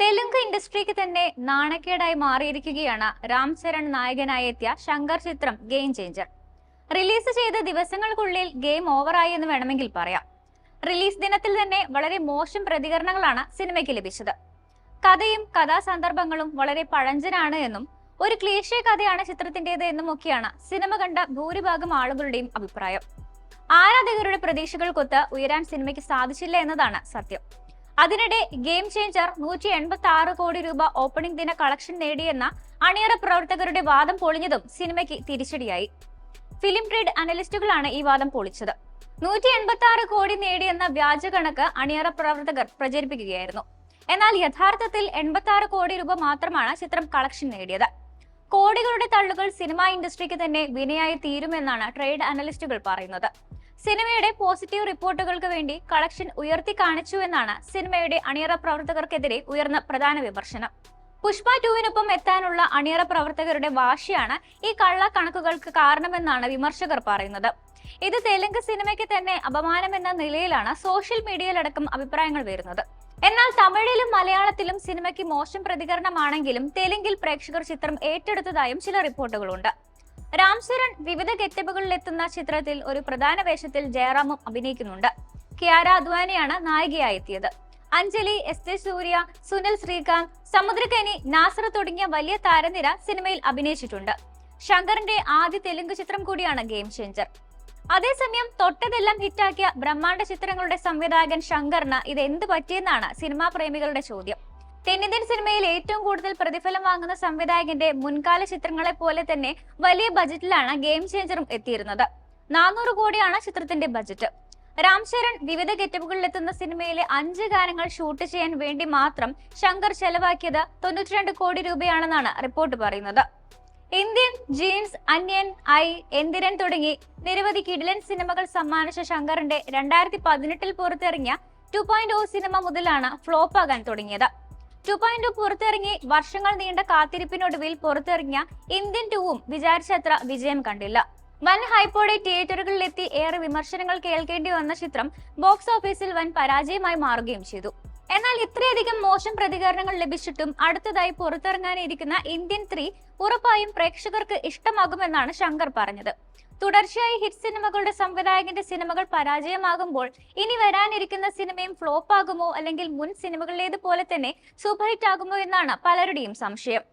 തെലുങ്ക് ഇൻഡസ്ട്രിക്ക് തന്നെ നാണക്കേടായി മാറിയിരിക്കുകയാണ് രാം ചരൺ നായകനായി എത്തിയ ശങ്കർ ചിത്രം ഗെയിം ചേഞ്ചർ. റിലീസ് ചെയ്ത ദിവസങ്ങൾക്കുള്ളിൽ ഗെയിം ഓവറായി എന്ന് വേണമെങ്കിൽ പറയാം. റിലീസ് ദിനത്തിൽ തന്നെ വളരെ മോശം പ്രതികരണങ്ങളാണ് സിനിമയ്ക്ക് ലഭിച്ചത്. കഥയും കഥാസന്ദർഭങ്ങളും വളരെ പഴഞ്ചനാണ് എന്നും ഒരു ക്ലീഷേ കഥയാണ് ചിത്രത്തിന്റേത് എന്നുമൊക്കെയാണ് സിനിമ കണ്ട ഭൂരിഭാഗം ആളുകളുടെയും അഭിപ്രായം. ആരാധകരുടെ പ്രതീക്ഷകൾക്കൊത്ത് ഉയരാൻ സിനിമയ്ക്ക് സാധിച്ചില്ല എന്നതാണ് സത്യം. അതിനിടെ ഗെയിം ചേഞ്ചർ നൂറ്റി എൺപത്തി ആറ് കോടി രൂപ ഓപ്പണിംഗ് ദിന കളക്ഷൻ നേടിയെന്ന അണിയറ പ്രവർത്തകരുടെ വാദം പൊളിഞ്ഞതും സിനിമയ്ക്ക് തിരിച്ചടിയായി. ഫിലിം ട്രേഡ് അനലിസ്റ്റുകളാണ് ഈ വാദം പൊളിച്ചത്. നൂറ്റി എൺപത്തി ആറ് കോടി നേടിയെന്ന വ്യാജ കണക്ക് അണിയറ പ്രവർത്തകർ പ്രചരിപ്പിക്കുകയായിരുന്നു. എന്നാൽ യഥാർത്ഥത്തിൽ എൺപത്തി ആറ് കോടി രൂപ മാത്രമാണ് ചിത്രം കളക്ഷൻ നേടിയത്. കോടികളുടെ തള്ളുകൾ സിനിമാ ഇൻഡസ്ട്രിക്ക് തന്നെ വിനയായി തീരുമെന്നാണ് ട്രേഡ് അനലിസ്റ്റുകൾ പറയുന്നത്. സിനിമയുടെ പോസിറ്റീവ് റിപ്പോർട്ടുകൾക്ക് വേണ്ടി കളക്ഷൻ ഉയർത്തി കാണിച്ചു എന്നാണ് സിനിമയുടെ അണിയറ പ്രവർത്തകർക്കെതിരെ ഉയർന്ന പ്രധാന വിമർശനം. പുഷ്പ ടുവിനൊപ്പം എത്താനുള്ള അണിയറ പ്രവർത്തകരുടെ വാശിയാണ് ഈ കള്ള കണക്കുകൾക്ക് കാരണമെന്നാണ് വിമർശകർ പറയുന്നത്. ഇത് തെലുങ്ക് സിനിമയ്ക്ക് തന്നെ അപമാനമെന്ന നിലയിലാണ് സോഷ്യൽ മീഡിയയിലടക്കം അഭിപ്രായങ്ങൾ വരുന്നത്. എന്നാൽ തമിഴിലും മലയാളത്തിലും സിനിമയ്ക്ക് മോശം പ്രതികരണമാണെങ്കിലും തെലുങ്കിൽ പ്രേക്ഷകർ ചിത്രം ഏറ്റെടുത്തതായും ചില റിപ്പോർട്ടുകളുണ്ട്. രാം ചരൺ വിവിധ ഗെറ്റപ്പുകളിൽ എത്തുന്ന ചിത്രത്തിൽ ഒരു പ്രധാന വേഷത്തിൽ ജയറാമും അഭിനയിക്കുന്നുണ്ട്. കിയാര അദ്വാനിയാണ് നായികയായി എത്തിയത് അഞ്ജലി എസ് ജെ സൂര്യ സുനിൽ ശ്രീകാന്ത് സമുദ്രകനി നാസർ തുടങ്ങിയ വലിയ താരനിര സിനിമയിൽ അഭിനയിച്ചിട്ടുണ്ട്. ശങ്കറിന്റെ ആദ്യ തെലുങ്ക് ചിത്രം കൂടിയാണ് ഗെയിം ചേഞ്ചർ. അതേസമയം തൊട്ടതെല്ലാം ഹിറ്റാക്കിയ ബ്രഹ്മാണ്ഡ ചിത്രങ്ങളുടെ സംവിധായകൻ ശങ്കറിന് ഇത് എന്ത് പറ്റിയെന്നാണ് സിനിമാ പ്രേമികളുടെ ചോദ്യം. തെന്നിന്ത്യൻ സിനിമയിൽ ഏറ്റവും കൂടുതൽ പ്രതിഫലം വാങ്ങുന്ന സംവിധായകന്റെ മുൻകാല ചിത്രങ്ങളെ പോലെ തന്നെ വലിയ ബജറ്റിലാണ് ഗെയിം ചേഞ്ചറും എത്തിയിരുന്നത്. നാനൂറ് കോടിയാണ് ചിത്രത്തിന്റെ ബജറ്റ്. രാം ശരൺ വിവിധ ഗെറ്റപ്പുകളിൽ എത്തുന്ന സിനിമയിലെ അഞ്ച് ഗാനങ്ങൾ ഷൂട്ട് ചെയ്യാൻ വേണ്ടി മാത്രം ശങ്കർ ചെലവാക്കിയത് തൊണ്ണൂറ്റിരണ്ട് കോടി രൂപയാണെന്നാണ് റിപ്പോർട്ട് പറയുന്നത്. Indian Jeans Anniyan I Enthiran തുടങ്ങി നിരവധി കിടിലൻ സിനിമകൾ സമ്മാനിച്ച ശങ്കറിന്റെ രണ്ടായിരത്തി പതിനെട്ടിൽ പുറത്തിറങ്ങിയ ടു പോയിന്റ് ഒ സിനിമ മുതലാണ് ഫ്ലോപ്പ് ആകാൻ തുടങ്ങിയത്. ടു പോയിന്റ് പുറത്തിറങ്ങി വർഷങ്ങൾ നീണ്ട കാത്തിരിപ്പിനൊടുവിൽ പുറത്തിറങ്ങിയ ഇന്ത്യൻ ടൂവും വിചാരിച്ചത്ര വിജയം കണ്ടില്ല. വൻ ഹൈപ്പോടെ തിയേറ്ററുകളിലെത്തി ഏറെ വിമർശനങ്ങൾ കേൾക്കേണ്ടി വന്ന ചിത്രം ബോക്സ് ഓഫീസിൽ വൻ പരാജയമായി മാറുകയും ചെയ്തു. എന്നാൽ ഇത്രയധികം മോശം പ്രതികരണങ്ങൾ ലഭിച്ചിട്ടും അടുത്തതായി പുറത്തിറങ്ങാനിരിക്കുന്ന ഇന്ത്യൻ ത്രീ ഉറപ്പായും പ്രേക്ഷകർക്ക് ഇഷ്ടമാകുമെന്നാണ് ശങ്കർ പറഞ്ഞത്. തുടർച്ചയായി ഹിറ്റ് സിനിമകളുടെ സംവിധായകന്റെ സിനിമകൾ പരാജയമാകുമ്പോൾ ഇനി വരാനിരിക്കുന്ന സിനിമയും ഫ്ലോപ്പ് ആകുമോ അല്ലെങ്കിൽ മുൻ സിനിമകളിലേതുപോലെ തന്നെ സൂപ്പർ ഹിറ്റ് ആകുമോ എന്നാണ് പലരുടെയും സംശയം.